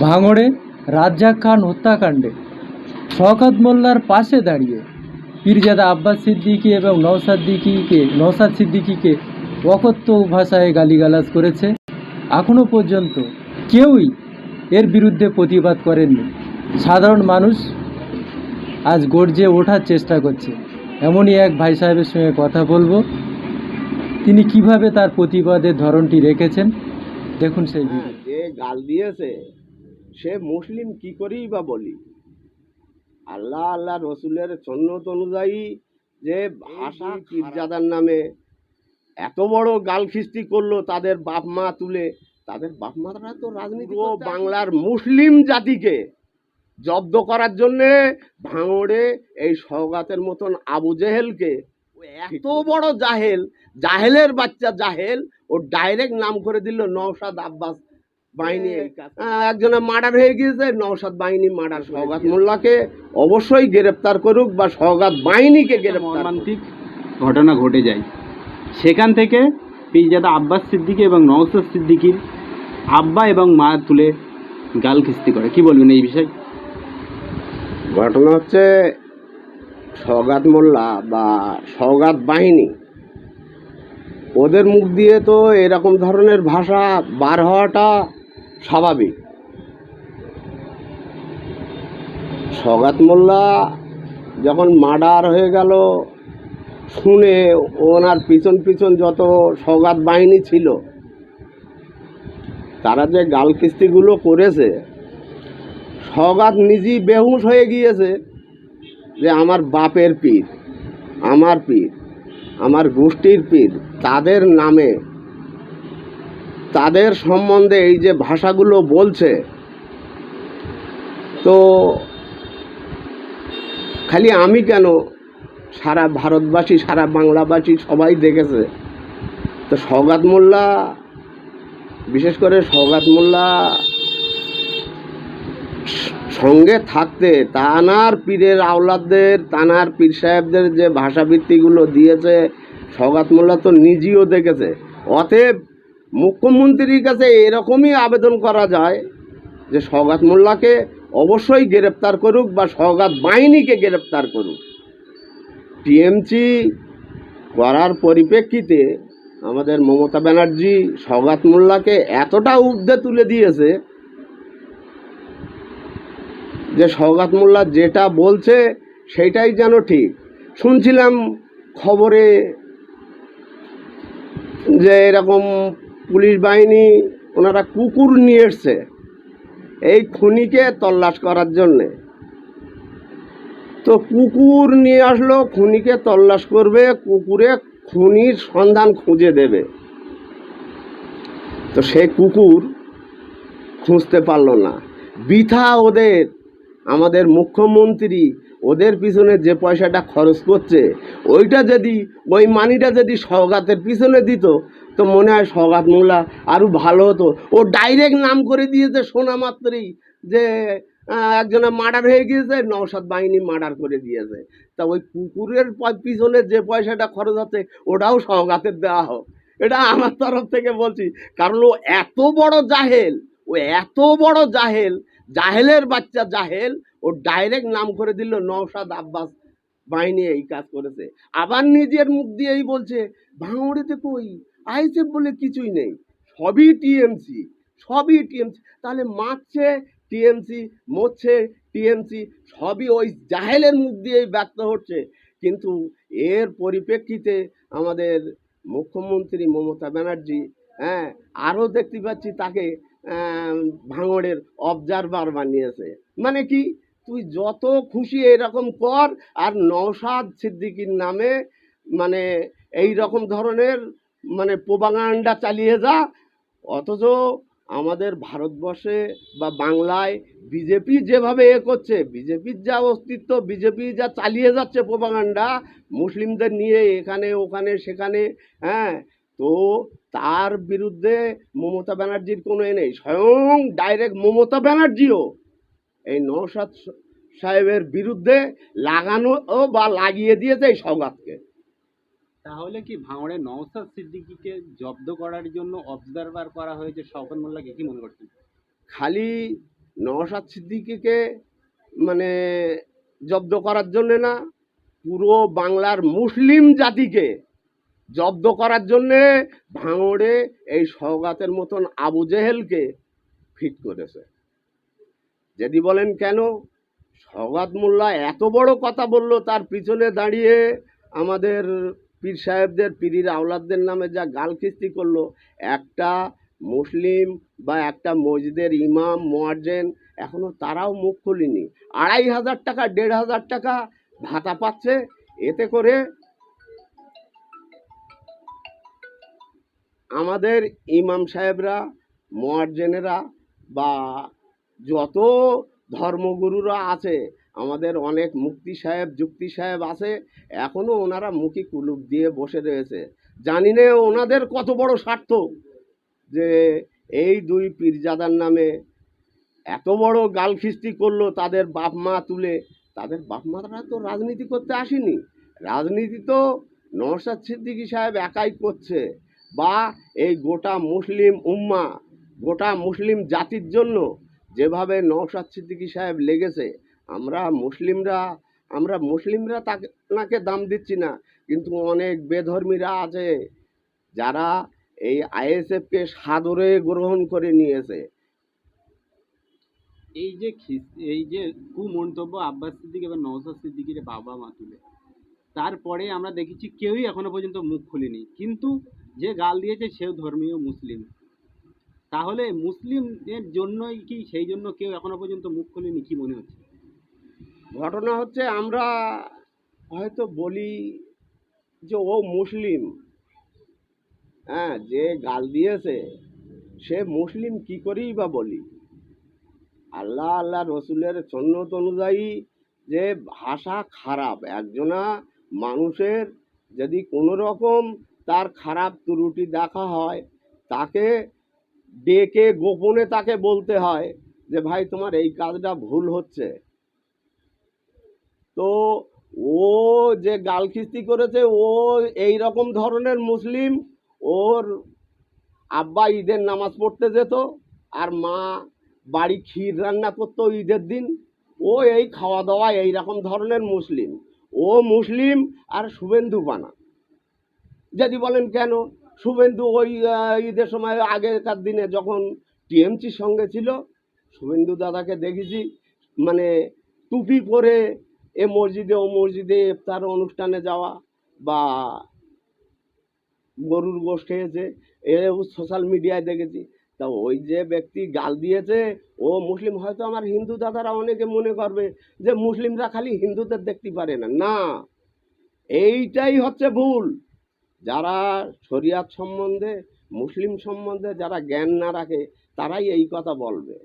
ভাঙড়ে রাজ্জাক খান হত্যাকাণ্ডে। শওকত মোল্লার পাশে দাঁড়িয়ে পীরজাদা আব্বাস সিদ্দিকী এবং নওসাদ সিদ্দিকীকে নওসাদ সিদ্দিকীকে অকথ্য ভাষায় গালিগালাজ করেছে। এখনও পর্যন্ত কেউই এর বিরুদ্ধে প্রতিবাদ করেননি। সাধারণ মানুষ আজ গর্জে ওঠার চেষ্টা করছে। এমনই এক ভাই সাহেবের সঙ্গে কথা বলব। তিনি কীভাবে তার প্রতিবাদের ধরনটি রেখেছেন? দেখুন সেই হ্যাঁ, যে গাল দিয়েছে সে মুসলিম কি করেই বা বলি? আল্লাহ আল্লাহ রসুলের সন্ন্যত অনুযায়ী যে ভাষা পীরজাদার নামে এত বড় গাল খিস্তি করল তাদের বাপ মা তুলে তাদের বাপ মারা তো রাজনীতি ও বাংলার মুসলিম জাতিকে জব্দ করার জন্যে ভাঙড়ে এই সৌগাতের মতন আবু জেহেলকে এত বড় জাহেল জাহেলের বাচ্চা জাহেল ও ডাইরেক্ট নাম করে দিল নওশাদ আব্বাস বাহিনী একজনের মার্ডার হয়ে গিয়েছে নওশাদ বাহিনী মার্ডার মোল্লাকে অবশ্যই গ্রেপ্তার করুক বা বাহিনীকে। মর্মান্তিক ঘটনা ঘটে যায়। সেখান থেকে পীরজাদা আব্বাস সিদ্দিকী এবং নওসাদ সিদ্দিকীর আব্বা এবং মা তুলে গাল খিস্তি করে। কি বলবেন এই বিষয়ে? ঘটনা হচ্ছে সৌগাত মোল্লা বা সৌগাত বাহিনী ওদের মুখ দিয়ে তো এরকম ধরনের ভাষা বার হওয়াটা স্বাভাবিক। সৌগাত মোল্লা যখন মার্ডার হয়ে গেল, শুনে ওনার পিছন পিছন যত সৌগাত বাহিনী ছিল, তারা যে গাল কিস্তিগুলো করেছে, সগাত নিজেই বেহুশ হয়ে গিয়েছে যে আমার বাপের পীর, আমার পীর, আমার গোষ্ঠীর পীর, তাদের নামে তাদের সম্বন্ধে এই যে ভাষাগুলো বলছে, তো খালি আমি কেন সারা ভারতবাসী, সারা বাংলাবাসী সবাই দেখেছে? তো সৌগাত মোল্লা, বিশেষ করে সৌগাত মোল্লা সঙ্গে থাকতে তানার পীরের আওলাদদের, তানার পীর সাহেবদের যে ভাষাবৃত্তিগুলো দিয়েছে সগাত মোল্লা তো নিজেও দেখেছে। অতএব মুখ্যমন্ত্রীর কাছে এরকমই আবেদন করা যায় যে সগাত মোল্লাকে অবশ্যই গ্রেপ্তার করুক বা সগাত বাহিনীকে গ্রেপ্তার করুক। টিএমসি করার পরিপ্রেক্ষিতে আমাদের মমতা ব্যানার্জি সগাত মোল্লাকে এতটা ঊর্ধ্বে তুলে দিয়েছে যে সৌগাত মোল্লা যেটা বলছে সেটাই যেন ঠিক। শুনছিলাম খবরে যে এরকম পুলিশ বাহিনী ওনারা কুকুর নিয়ে এসছে এই খুনিকে তল্লাশ করার জন্যে। তো কুকুর নিয়ে আসলো, খুনিকে তল্লাশ করবে, কুকুরে খুনির সন্ধান খুঁজে দেবে। তো সেই কুকুর খুঁজতে পারল না। বৃথা ওদের, আমাদের মুখ্যমন্ত্রী ওদের পিছনে যে পয়সাটা খরচ করছে ওইটা যদি ওই মানিটা যদি সৌগাতের পিছনে দিত তো মনে হয় সৌগাত মোল্লা আরও ভালো হতো। ও ডাইরেক্ট নাম করে দিয়েছে শোনা মাত্রই যে আহ, একজনের মার্ডার হয়ে গিয়েছে নৌসাদ বাহিনী মার্ডার করে দিয়েছে। তা ওই কুকুরের পিছনে যে পয়সাটা খরচ হচ্ছে ওটাও সৌগাতের দেওয়া হোক। এটা আমার তরফ থেকে বলছি কারণ ও এত বড় জাহেল ও এত বড় জাহেল জাহেলের বাচ্চা জাহেল, ও ডাইরেক্ট নাম করে দিল নওশাদ আব্বাস বাহিনী এই কাজ করেছে। আবার নিজের মুখ দিয়েই বলছে, ভাঙড়েতে কই? আইসেফ বলে কিছুই নেই। সবই টিএমসি সবই টিএমসি। তাহলে মারছে টিএমসি, মরছে টিএমসি, সবই ওই জাহেলের মুখ দিয়েই ব্যক্ত হচ্ছে। কিন্তু এর পরিপ্রেক্ষিতে আমাদের মুখ্যমন্ত্রী মমতা ব্যানার্জি হ্যাঁ আরও দেখতে পাচ্ছি তাকে ভাঙড়ের অবজারভার বানিয়েছে। মানে কি? তুই যত খুশি এরকম কর, আর নওশাদ সিদ্দিকীর নামে মানে এই রকম ধরনের মানে প্রোপাগান্ডা চালিয়ে যা। অথচ আমাদের ভারতবর্ষে বা বাংলায় বিজেপি যেভাবে এ করছে, বিজেপির যা অস্তিত্ব, বিজেপি যা চালিয়ে যাচ্ছে প্রোপাগান্ডা, মুসলিমদের নিয়ে এখানে, ওখানে, সেখানে হ্যাঁ তো তার বিরুদ্ধে মমতা ব্যানার্জির কোনো এ নেই। স্বয়ং ডাইরেক্ট মমতা ব্যানার্জিও এই নৌসাদ সাহেবের বিরুদ্ধে লাগানো ও বা লাগিয়ে দিয়েছে এই সৌগাতকে তাহলে কি ভাঙড়ে নওসাদ সিদ্দিকীকে জব্দ করার জন্য অবজারভার করা হয়েছে শওকত মোল্লাকে? কি মনে করছেন? খালি নওসাদ সিদ্দিকিকে মানে জব্দ করার জন্যে না পুরো বাংলার মুসলিম জাতিকে জব্দ করার জন্যে ভাঙড়ে এই সওগাতের মতন আবু জেহেলকে ফিট করেছে। যদি বলেন কেন? সওগাত মোল্লা এত বড় কথা বলল, তার পিছনে দাঁড়িয়ে আমাদের পীর সাহেবদের, পীরির আওলাদদের নামে যা গালখিস্তি করল, একটা মুসলিম বা একটা মসজিদের ইমাম, মোয়াজ্জেন, এখনও তারাও মুখ খুলিনি। আড়াই হাজার টাকা, দেড় হাজার টাকা ভাতা পাচ্ছে, এতে করে আমাদের ইমাম সাহেবরা, মোয়াজ্জেনেরা বা যত ধর্মগুরুরা আছে, আমাদের অনেক মুক্তি সাহেব, যুক্তি সাহেব আছে এখনও ওনারা মুখী কুলুপ দিয়ে বসে রয়েছে। জানি না ওনাদের কত বড় স্বার্থ যে এই দুই পীরজাদার নামে এত বড় গালখিস্তি করল তাদের বাপ মা তুলে। তাদের বাপ মারা তো রাজনীতি করতে আসেনি। রাজনীতি তো নওশাদ সিদ্দিকী সাহেব একাই করছে। বা এই গোটা মুসলিম উম্মা, গোটা মুসলিম জাতির জন্য যেভাবে নওশাদ সিদ্দিকী সাহেব লেগেছে, আমরা মুসলিমরা আমরা মুসলিমরা তাকে তাকে দাম দিচ্ছি না, কিন্তু অনেক বেধর্মীরা আছে যারা এই আইএসএফকে সাদরে গ্রহণ করে নিয়েছে। এই যে এই যে কুমন্তব্য আব্বাস সিদ্দিক এবং নওসাদ সিদ্দিকির বাবা মা তুলে, তারপরে আমরা দেখেছি কেউই এখনও পর্যন্ত মুখ খুলিনি। কিন্তু যে গাল দিয়েছে সেও ধর্মীয় মুসলিম। তাহলে মুসলিমদের জন্যই কি সেই জন্য কেউ এখনও পর্যন্ত মুখ খুলেনি, কি মনে হচ্ছে? ঘটনা হচ্ছে আমরা হয়তো বলি যে ও মুসলিম। হ্যাঁ যে গাল দিয়েছে, সে মুসলিম কি করেই বা বলি? আল্লাহ আল্লাহ রসুলের সন্ন্যত অনুযায়ী যে ভাষা খারাপ, একজনা মানুষের যদি কোনো রকম তার খারাপ ত্রুটি দেখা হয়, তাকে ডেকে গোপনে তাকে বলতে হয় যে, ভাই, তোমার এই কাজটা ভুল হচ্ছে। তো ও যে গালখিস্তি করেছে, ও এই রকম ধরনের মুসলিম, ওর আব্বা ঈদের নামাজ পড়তে যেত, আর মা বাড়ি ক্ষীর রান্না করতো ঈদের দিন, ও এই খাওয়া দাওয়া এই রকম ধরনের মুসলিম। ও মুসলিম আর শুভেন্দু বানা যদি বলেন কেন? শুভেন্দু ওই ঈদের সময় আগেকার দিনে যখন টিএমসির সঙ্গে ছিল, শুভেন্দু দাদাকে দেখেছি মানে টুপি পরে এ মসজিদে, ও মসজিদে ইফতার অনুষ্ঠানে যাওয়া বা গরুর গোশ খেয়েছে, এ সোশ্যাল মিডিয়ায় দেখেছি। তা ওই যে ব্যক্তি গাল দিয়েছে, ও মুসলিম, হয়তো আমার হিন্দু দাদারা অনেকে মনে করবে যে মুসলিমরা খালি হিন্দুদের দেখতে পারে না। না, এইটাই হচ্ছে ভুল। যারা শরিয়াত সম্বন্ধে মুসলিম সম্বন্ধে যারা জ্ঞান না রাখে তারাই এই কথা বলবে।